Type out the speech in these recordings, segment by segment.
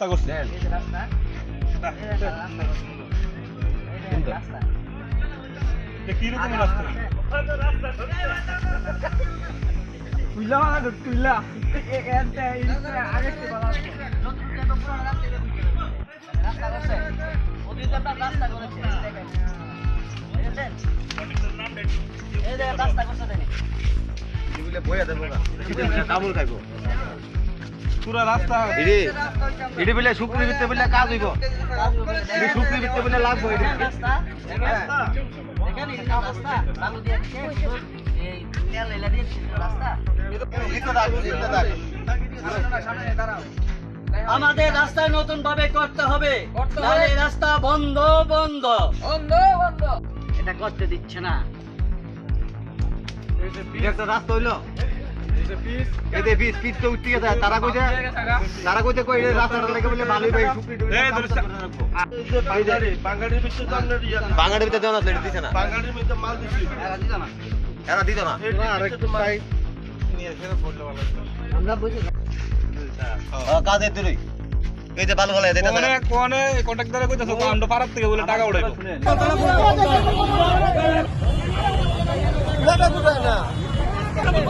রাস্তা করছে। এই যে রাস্তা। এই যে রাস্তা। করছে। এই যে রাস্তা এটা কি রকমের রাস্তা তুইলা তুইলা রাস্তা করছে একটা রাস্তা করেছে এই দেখেন। বুঝেছেন? এই রাস্তা। পুরা রাস্তা এটি বলে শুক্রি বিতে বলে কাজ হইব। এটি শুক্রি বিতে বলে রাস্তা। রাস্তা। দিয়ে এই তেল এলা দিয়ে রাস্তা। আমাদের রাস্তায় নতুন ভাবে করতে হবে। এই রাস্তা বন্ধ বন্ধ। বন্ধ বন্ধ। এটা করতে দিচ্ছে না। একটা রাস্তা হইল। এতে পিস পিস তো উঠতে গেছে। তারা কইছে তারা কইছে কই রাস্তাটা লেগে বলে ভালোই ভাই এই ধরে বাঙালির ভিতরে তো আমরা বাঙালির ভিতরে দেওয়া লেট দিছে না। বাঙালির ভিতরে মাল দিছি। এরা দিত না। আমরা বুঝি কাজে তুই। এই যে ভালো ভালো এটা কোনে কোনে কন্ট্রাক্টরে কইতাছো আমরা পারার থেকে বলে টাকা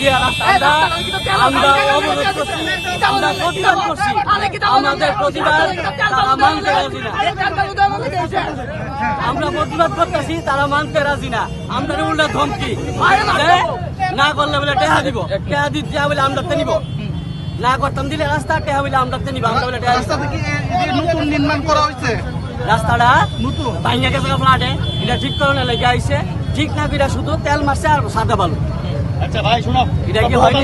দিয়ে রাস্তা আমরা আমরা অবরোধ করছি। আমরা প্রতিবাদ করছি। আমাদের প্রতিবাদ তারা মানতে রাজি না। আমরা প্রতিবাদ করতেছি তারা মানতে রাজি না। আমরা উল্টা ধমকি। না করলে বলে টেহা দিব। টেহা দিতে বলে আমরা তে নিব। না করতাম দিলে রাস্তা টেহা বলে আমরা তে নিব। আমরা বলে। নতুন নির্মাণ করা হয়েছে রাস্তাটা নতুন? গেছে ফ্লাটে এটা ঠিক করণে লেগে আইছে। ঠিক না এটা শুধু তেল মারছে আর সাদা বালু। আচ্ছা ভাই শুনো। এটা কি হয়নি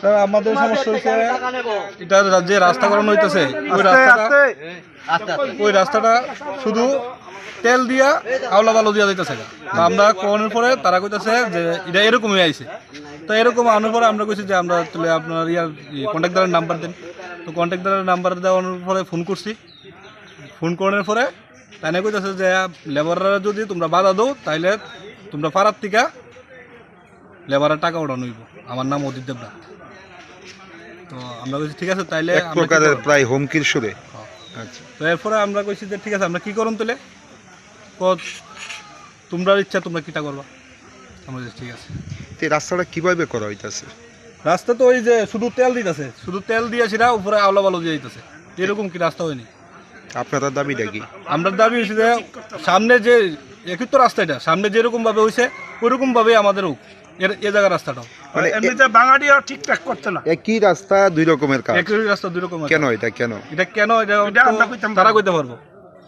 স্যার আমাদের সমস্যা হচ্ছে এটা যে রাস্তা করানো হইতেছে ওই রাস্তাটা আচ্ছা ওই রাস্তাটা শুধু তেল দিয়া আওলা বালু দিয়া যাইতেছে আমরা কোনের পরে তারা কইতাছে যে এটা এরকমই আইছে। তো এরকম আনার পরে আমরা কইছি যে আমরা তাহলে আপনার ইয়ার কন্ট্যাক্টারের নাম্বার দেন। তো কন্ট্যাক্টারের নাম্বার দেওয়ার পরে ফোন করছি। ফোন করার পরে তাই কইতাছে যে লেবাররা যদি তোমরা বাধা দাও তাইলে তোমরা পাড়ার থেকে লেবারের টাকা ওঠানো হইব। আমার নাম অদিত দেবনাথ তো আমরা কইছি ঠিক আছে তাইলে এক প্রকারের প্রায় হুমকির সুরে। হ্যাঁ। আচ্ছা। তো এরপরে আমরা কইছি যে ঠিক আছে আমরা কি করুন তাহলে তোমরা ইচ্ছা তোমরা কিটা করবা? আমরা ঠিক আছে। তো রাস্তাটা কীভাবে করা হইতাছে? রাস্তা তো ওই যে শুধু তেল দিতেছে। শুধু তেল দিয়ে সেটা উপরে আওলা বালু দিয়ে দিতেছে এরকম কি রাস্তা হয়নি? আপনারা দাবিটা কি? আমরা দাবি হয়েছে যে সামনে যে একই তো রাস্তা এটা সামনে যেরকম ভাবে হয়েছে ওইরকম ভাবে আমাদের হোক। এ জায়গার রাস্তাটাও। মানে এমনিতে বাঙালি আর ঠিকঠাক করতে না। একই রাস্তা দুই রকমের কাজ। একই রাস্তা দুই রকম কেন এটা কেন? এটা কেন এটা এটা আমরা কইতাম তারা কইতে পারব।